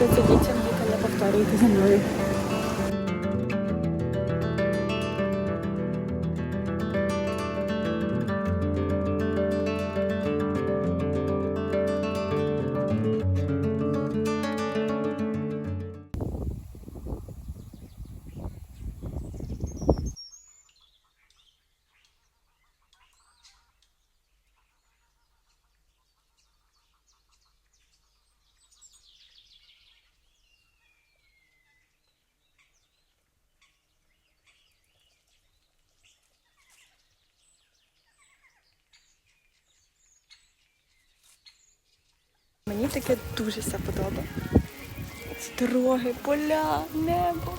Показуйте дітям, діти не повторюйте за мною. Таке дуже все подобає. Дороги, поля, небо.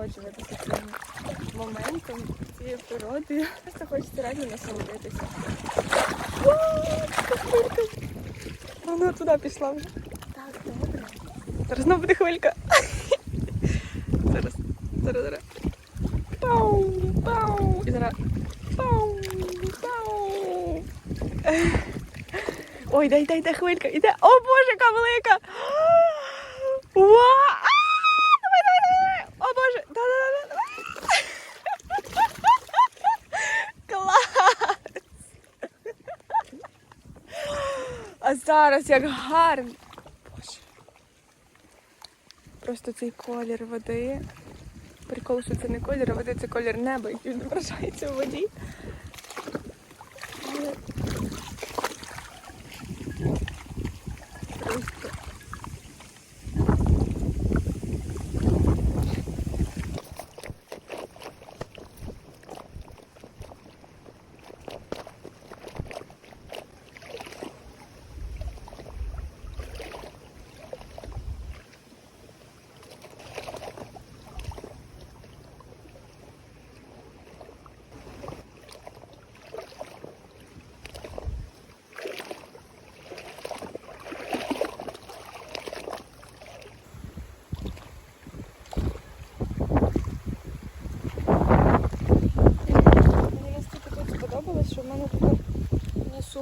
Насолоджуватися цим моментом, цією природою. Просто хочеться реально насолодитися. Вона туди пішла вже. Так, добре. Зараз знову буде хвилька. Зараз, зараз, зараз. Пау, пау. І зараз. Пау, пау. Ой, дай, дай, дай хвилька. Іде. О боже, яка велика! А як гарно. Боже. Просто цей колір води. Прикол, що це не колір води, це колір неба, який відображається в воді.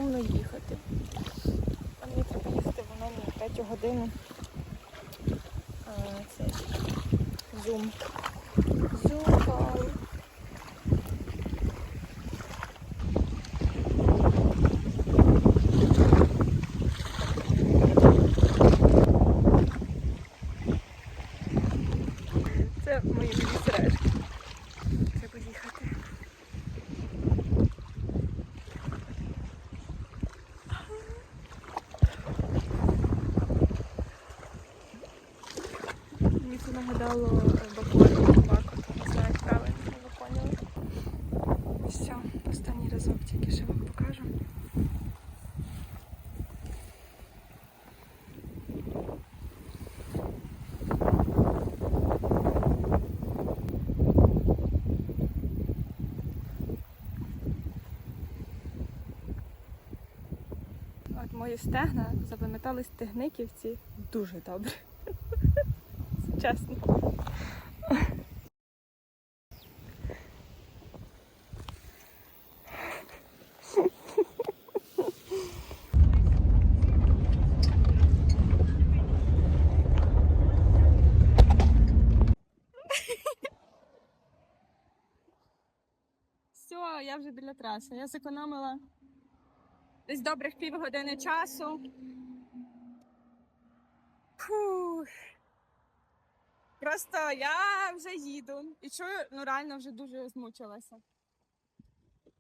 Сумно їхати. А мені треба їхати воно на третю годину. А, це зум. Зум кол. Це мої нові сережки. Треба їхати. Мені це нагадало бакорі собаку. Не знаю, як правильно ви поняли. Все, останній разок тільки ще вам покажу. От мої стегна запам'ятали стегниківці дуже добре. Чесно. Я вже біля траси. Я зекономила десь добрих півгодини часу. Фух. Просто я вже їду і чую, ну реально вже дуже змучилася.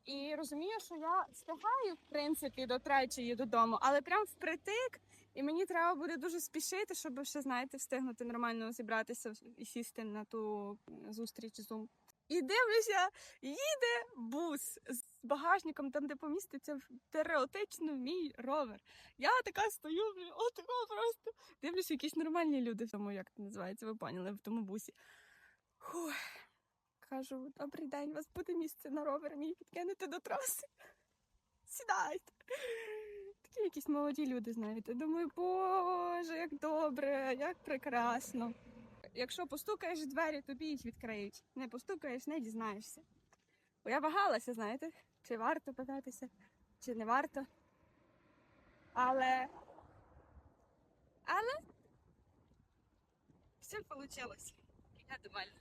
І розумію, що я встигаю, в принципі, до третьої додому, але прям впритик, і мені треба буде дуже спішити, щоб ще, знаєте, встигнути нормально зібратися і сісти на ту зустріч Zoom. І дивлюся, їде бус з багажником, там, де поміститься теоретично мій ровер. Я така стою, отако просто. Дивлюся, якісь нормальні люди в тому, як це називається, ви поняли, в тому бусі. Фух. Кажу, добрий день, у вас буде місце на ровер мій підкинути до траси. Сідайте. Такі якісь молоді люди, знаєте. Думаю, боже, як добре, як прекрасно. Якщо постукаєш в двері, тобі їх відкриють. Не постукаєш, не дізнаєшся. Бо я вагалася, знаєте, чи варто питатися, чи не варто. Але. Але все вийшло. Я довольна.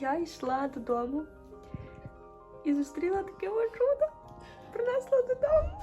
Я йшла додому і зустріла таке чудо. Принесла додому.